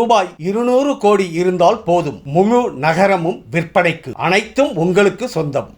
ரூபாய் இருநூறு கோடி இருந்தால் போதும். முழு நகரமும் விற்பனைக்கு அனைத்தும் உங்களுக்கு சொந்தம்.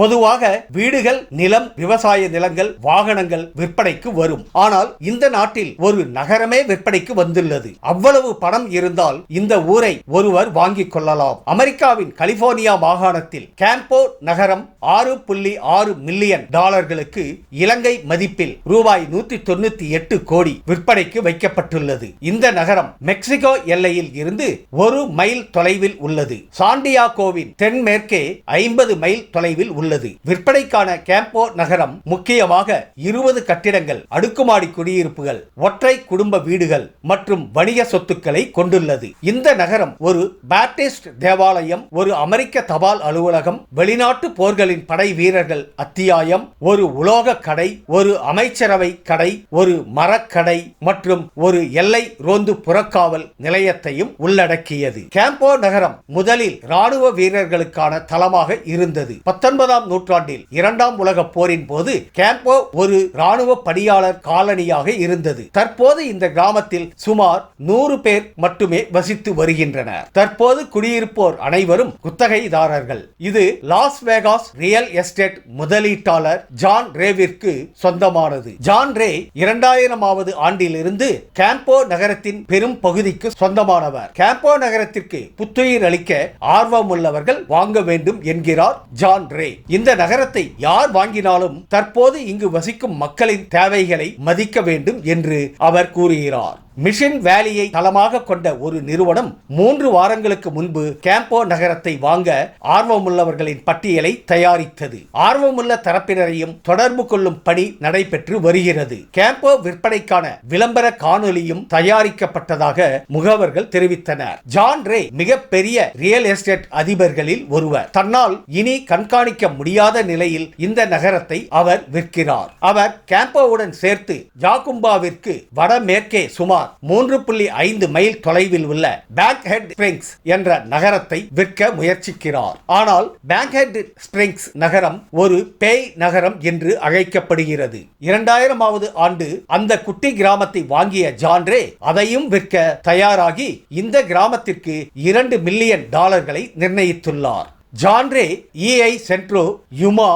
பொதுவாக வீடுகள் நிலம் விவசாய நிலங்கள் வாகனங்கள் விற்பனைக்கு வரும். ஆனால் இந்த நாட்டில் ஒரு நகரமே விற்பனைக்கு வந்துள்ளது. அவ்வளவு பணம் இருந்தால் இந்த ஊரை ஒருவர் வாங்கிக் கொள்ளலாம். அமெரிக்காவின் கலிபோர்னியா மாகாணத்தில் கேம்போ நகரம் ஆறு புள்ளி ஆறு மில்லியன் டாலர்களுக்கு இலங்கை மதிப்பில் ரூபாய் நூத்தி தொண்ணூத்தி எட்டு கோடி விற்பனைக்கு வைக்கப்பட்டுள்ளது. இந்த நகரம் மெக்சிகோ எல்லையில் இருந்து ஒரு மைல் தொலைவில் உள்ளது. சாண்டியாகோவின் தென்மேற்கே ஐம்பது மைல் தொலைவில் உள்ளது விற்பனைக்கான கேம்போ நகரம் முக்கியமாக இருபது கட்டிடங்கள் அடுக்குமாடி குடியிருப்புகள் ஒற்றை குடும்ப வீடுகள் மற்றும் வணிக சொத்துக்களை கொண்டுள்ளது. இந்த நகரம் ஒரு பேப்டிஸ்ட் தேவாலயம் ஒரு அமெரிக்க தபால் அலுவலகம் வெளிநாட்டு போர்களின் படை வீரர்கள் அத்தியாயம் ஒரு உலோக கடை ஒரு அமைச்சரவை கடை ஒரு மரக்கடை மற்றும் ஒரு எல்லை ரோந்து புறக்காவல் நிலையத்தையும் உள்ளடக்கியது. கேம்போ நகரம் முதலில் ராணுவ வீரர்களுக்கான தளமாக இருந்தது. பத்தொன்பதாம் நூற்றாண்டில் இரண்டாம் உலக போரின் போது கேம்போ ஒரு ராணுவ பணியாளர் காலனியாக இருந்தது. தற்போது இந்த கிராமத்தில் சுமார் நூறு பேர் மட்டுமே வசித்து வருகின்றனர். தற்போது குடியிருப்போர் அனைவரும் குத்தகைதாரர்கள். இது லாஸ் வேகாஸ் ரியல் எஸ்டேட் முதலீட்டாளர் ஜான் ரேவிற்கு சொந்தமானது. ஜான் ரே இரண்டாயிரமாவது ஆண்டிலிருந்து கேம்போ நகரத்தின் பெரும் பகுதிக்கு சொந்தமானவர். கேம்போ நகரத்திற்கு புத்துயிர் அளிக்க ஆர்வமுள்ளவர்கள் வாங்க வேண்டும் என்கிறார் ஜான் ரே. இந்த நகரத்தை யார் வாங்கினாலும் தற்போது இங்கு வசிக்கும் மக்களின் தேவைகளை மதிக்க வேண்டும் என்று அவர் கூறுகிறார். மிஷன் வேலியை தளமாக கொண்ட ஒரு நிறுவனம் மூன்று வாரங்களுக்கு முன்பு கேம்போ நகரத்தை வாங்க ஆர்வமுள்ளவர்களின் பட்டியலை தயாரித்தது. ஆர்வமுள்ள தரப்பினரையும் தொடர்பு கொள்ளும் பணி நடைபெற்று வருகிறது. கேம்போ விற்பனைக்கான விளம்பர காணொலியும் தயாரிக்கப்பட்டதாக முகவர்கள் தெரிவித்தனர். ஜான் ரே மிகப்பெரிய ரியல் எஸ்டேட் அதிபர்களில் ஒருவர். தன்னால் இனி கண்காணிக்க முடியாத நிலையில் இந்த நகரத்தை அவர் விற்கிறார். அவர் கேம்போவுடன் சேர்த்து ஜாகும்பாவிற்கு வடமேற்கே சுமார் சுமார் மூன்று புள்ளி ஐந்து மைல் தொலைவில் உள்ள பேங்க் ஹெட் ஸ்பிரிங்ஸ் என்ற நகரத்தை விற்க முயற்சிக்கிறார். ஆனால் பேங்க் ஹெட் ஸ்பிரிங்ஸ் நகரம் ஒரு பேய் நகரம் என்று அழைக்கப்படுகிறது. இரண்டாயிரமாவது ஆண்டு அந்த குட்டி கிராமத்தை வாங்கிய ஜான்ரே அதையும் விற்க தயாராகி இந்த கிராமத்திற்கு இரண்டு மில்லியன் டாலர்களை நிர்ணயித்துள்ளார். Genre El Centro Yuma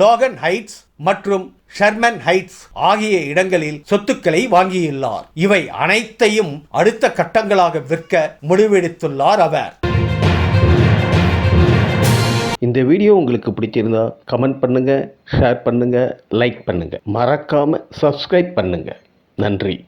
Logan Heights மற்றும் ஷெர்மன் ஹைட்ஸ் ஆகிய இடங்களில் சொத்துக்களை வாங்கியுள்ளார். இவை அனைத்தையும் அடுத்த கட்டங்களாக விற்க முடிவெடுத்துள்ளார் அவர். இந்த வீடியோ உங்களுக்கு பிடிச்சிருந்தா கமெண்ட் பண்ணுங்கள் ஷேர் பண்ணுங்கள் லைக் பண்ணுங்கள் மறக்காமல் சப்ஸ்கிரைப் பண்ணுங்கள் நன்றி.